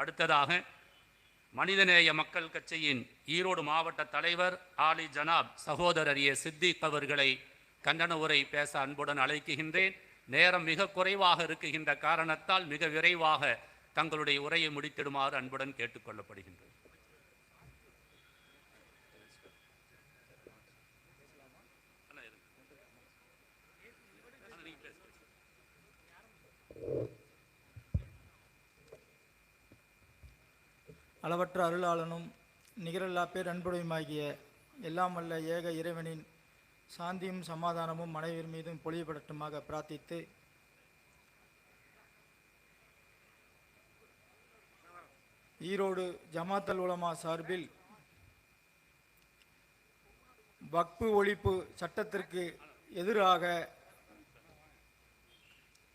அடுத்ததாக மனிதநேய மக்கள் கட்சியின் ஈரோடு மாவட்ட தலைவர் ஆலி ஜனாப் சகோதரர் ஏ சித்திக் அவர்களை கண்டன உரை பேச அன்புடன் அழைக்குகின்றேன் நேரம் மிக குறைவாக இருக்குகின்ற காரணத்தால் மிக விரைவாக தங்களுடைய உரையை முடித்திடுமாறு அன்புடன் கேட்டுக்கொள்ளப்படுகின்றது அளவற்ற அருளாளனும் நிகரில்லா பேர் அன்புடையுமாகிய எல்லாம் வல்ல ஏக இறைவனின் சாந்தியும் சமாதானமும் மனைவியர் மீதும் பொழியப்படட்டுமாக பிரார்த்தித்து ஈரோடு ஜமாத்தல் உலமா சார்பில் வக்பு ஒழிப்பு சட்டத்திற்கு எதிராக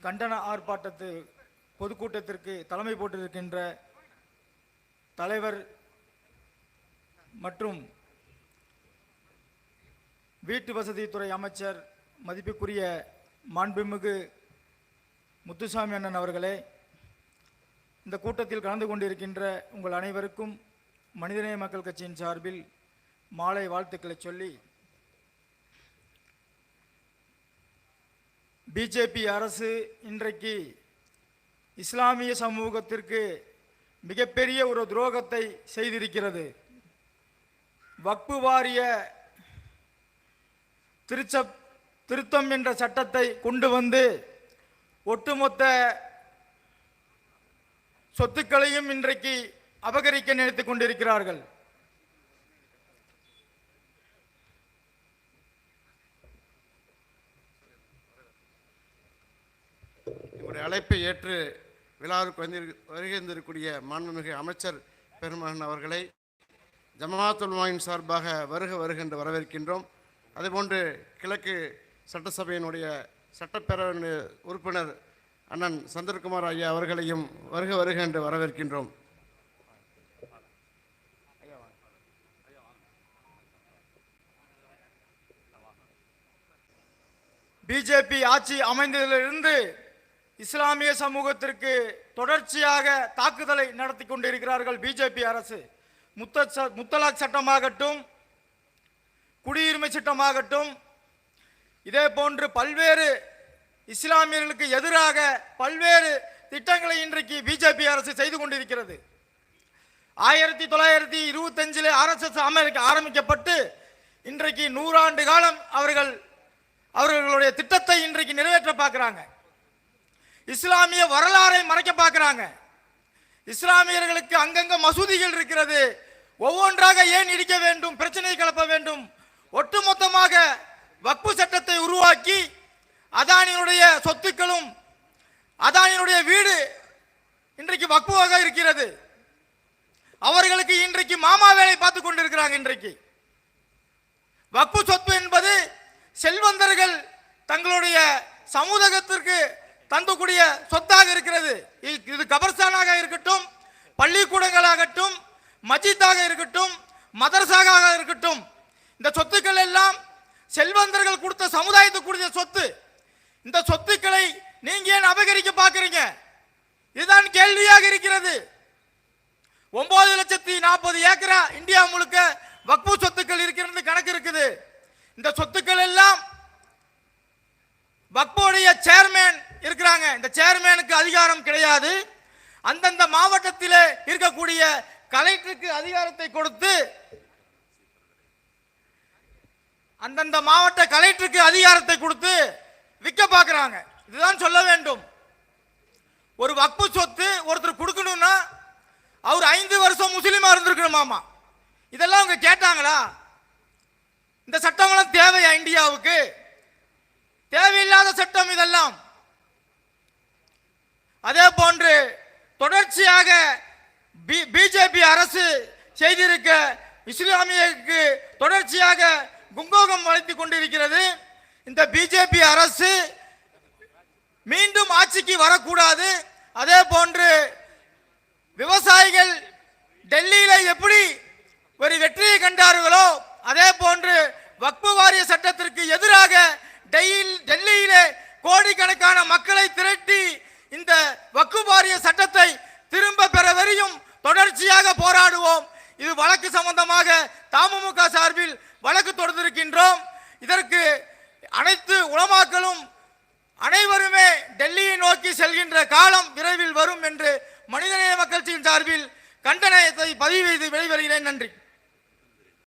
கண்டன ஆர்ப்பாட்டத்து பொதுக்கூட்டத்திற்கு தலைமை போட்டிருக்கின்ற தலைவர் மற்றும் வீட்டு வசதித்துறை அமைச்சர் மதிப்புக்குரிய மாண்புமிகு முத்துசாமி அண்ணன் அவர்களே இந்த கூட்டத்தில் கலந்து கொண்டிருக்கின்ற உங்கள் அனைவருக்கும் மனிதநேய மக்கள் கட்சியின் சார்பில் மாலை வாழ்த்துக்களை சொல்லி பிஜேபி அரசு இன்றைக்கு இஸ்லாமிய சமூகத்திற்கு மிகப்பெரிய ஒரு துரோகத்தை செய்திருக்கிறது. வக்பு வாரிய திருச்ச திருத்தம் என்ற சட்டத்தை கொண்டு வந்து ஒட்டுமொத்த சொத்துக்களையும் இன்றைக்கு அபகரிக்க நினைத்துக் கொண்டிருக்கிறார்கள். எங்களுடைய அழைப்பை ஏற்று விழாவிற்கு வந்து வருகின்றிருக்கக்கூடிய மாண்புமிகு அமைச்சர் பெருமகன் அவர்களை ஜமாத்துல்மாயின் சார்பாக வருக வருகின்ற வரவேற்கின்றோம். அதேபோன்று கிழக்கு சட்டசபையினுடைய சட்டப்பேரவை உறுப்பினர் அண்ணன் சந்திரகுமார் ஐயா அவர்களையும் வருக வருக என்று வரவேற்கின்றோம். பிஜேபி ஆட்சி அமைந்ததிலிருந்து இஸ்லாமிய சமூகத்திற்கு தொடர்ச்சியாக தாக்குதலை நடத்தி கொண்டிருக்கிறார்கள் பிஜேபி அரசு. முத்த ச- முத்தலாக் சட்டமாகட்டும் குடியுரிமை சட்டமாகட்டும் இதே போன்று பல்வேறு இஸ்லாமியர்களுக்கு எதிராக பல்வேறு திட்டங்களை இன்றைக்கு பிஜேபி அரசு செய்து கொண்டிருக்கிறது. ஆயிரத்தி தொள்ளாயிரத்தி இருபத்தஞ்சில் ஆர்எஸ்எஸ் அமெரிக்க ஆரம்பிக்கப்பட்டு இன்றைக்கு நூறாண்டு காலம் அவர்கள் அவர்களுடைய திட்டத்தை இன்றைக்கு நிறைவேற்ற பார்க்குறாங்க. இஸ்லாமிய வரலாறை மறைக்க பார்க்குறாங்க. இஸ்லாமியர்களுக்கு அங்கங்க மசூதிகள் இருக்கிறது. ஒவ்வொன்றாக ஏன் இடிக்க வேண்டும் பிரச்சனை கிளப்ப வேண்டும்? ஒட்டுமொத்தமாக வக்பு சட்டத்தை உருவாக்கி அதானியினுடைய சொத்துக்களும் அதானியினுடைய வீடு இன்றைக்கு வக்புவாக இருக்கிறது. அவர்களுக்கு இன்றைக்கு மாமா வேலை பார்த்து கொண்டிருக்கிறாங்க இன்றைக்கு. வக்பு சொத்து என்பது செல்வந்தர்கள் தங்களுடைய சமூகத்திற்கு தந்தக்கூடிய சொத்தாக இருக்கிறது. இது கபர்ஸ்தானாக இருக்கட்டும் பள்ளிக்கூடங்களாகட்டும் மஜித்தாக இருக்கட்டும் மதரசாக இருக்கட்டும். இந்த சொத்துக்கள் எல்லாம் செல்வந்தர்கள் கொடுத்த சமுதாயத்துக்கு கொடுத்த சொத்து. இந்த சொத்துக்களை நீங்க ஏன் அபகரிக்க பார்க்கறீங்க? இதுதான் கேள்வியாக இருக்கிறது. ஒன்பது லட்சத்தி நாற்பது ஏக்கரா இந்தியா முழுக்க வக்பு சொத்துக்கள் இருக்கிறது கணக்கு இருக்குது. இந்த சொத்து அதிகாரம் கிடையாது. அந்தந்த மாவட்டத்தில் இருக்கக்கூடிய கலெக்டருக்கு அதிகாரத்தை கொடுத்து அந்தந்த மாவட்ட கலெக்டருக்கு அதிகாரத்தை கொடுத்து விற்க பார்க்குறாங்க. இதுதான் சொல்ல வேண்டும். ஒரு வக்பு சொத்து ஒருத்தர் கொடுக்கணும்னா அவர் ஐந்து வருஷம் முஸ்லீமா இருந்திருக்கணுமாமா இதெல்லாம் அவங்க கேட்டாங்களா? இந்த சட்டமெல்லாம் தேவையா இந்தியாவுக்கு? தேவையில்லாத சட்டம் இதெல்லாம். அதே போன்று தொடர்ச்சியாக பிஜேபி அரசு செய்திருக்க இஸ்லாமியருக்கு தொடர்ச்சியாக குங்கோகம் வளைத்துக் கொண்டிருக்கிறது. இந்த பிஜேபி அரசு மீண்டும் ஆட்சிக்கு வரக்கூடாது. அதே போன்று விவசாயிகள் டெல்லியில் எப்படி ஒரு வெற்றியை கண்டார்களோ அதே போன்று வக்பு வாரிய சட்டத்திற்கு எதிராக டெல்லியில் டெல்லியிலே கோடிக்கணக்கான மக்களை திரட்டி இந்த வக்பு வாரிய சட்டத்தை திரும்ப பெற வரையும் இது வழக்கு சம்பந்தமாக தமுமுக சார்பில் வழக்கு தொடர்ந்திருக்கின்றோம். இதற்கு அனைத்து உளமாக்கலும் அனைவருமே டெல்லியை நோக்கி செல்கின்ற காலம் விரைவில் வரும் என்று மனிதநேய மக்கள் கட்சியின் சார்பில் கண்டனத்தை பதிவு செய்து வெளிவருகிறேன் நன்றி.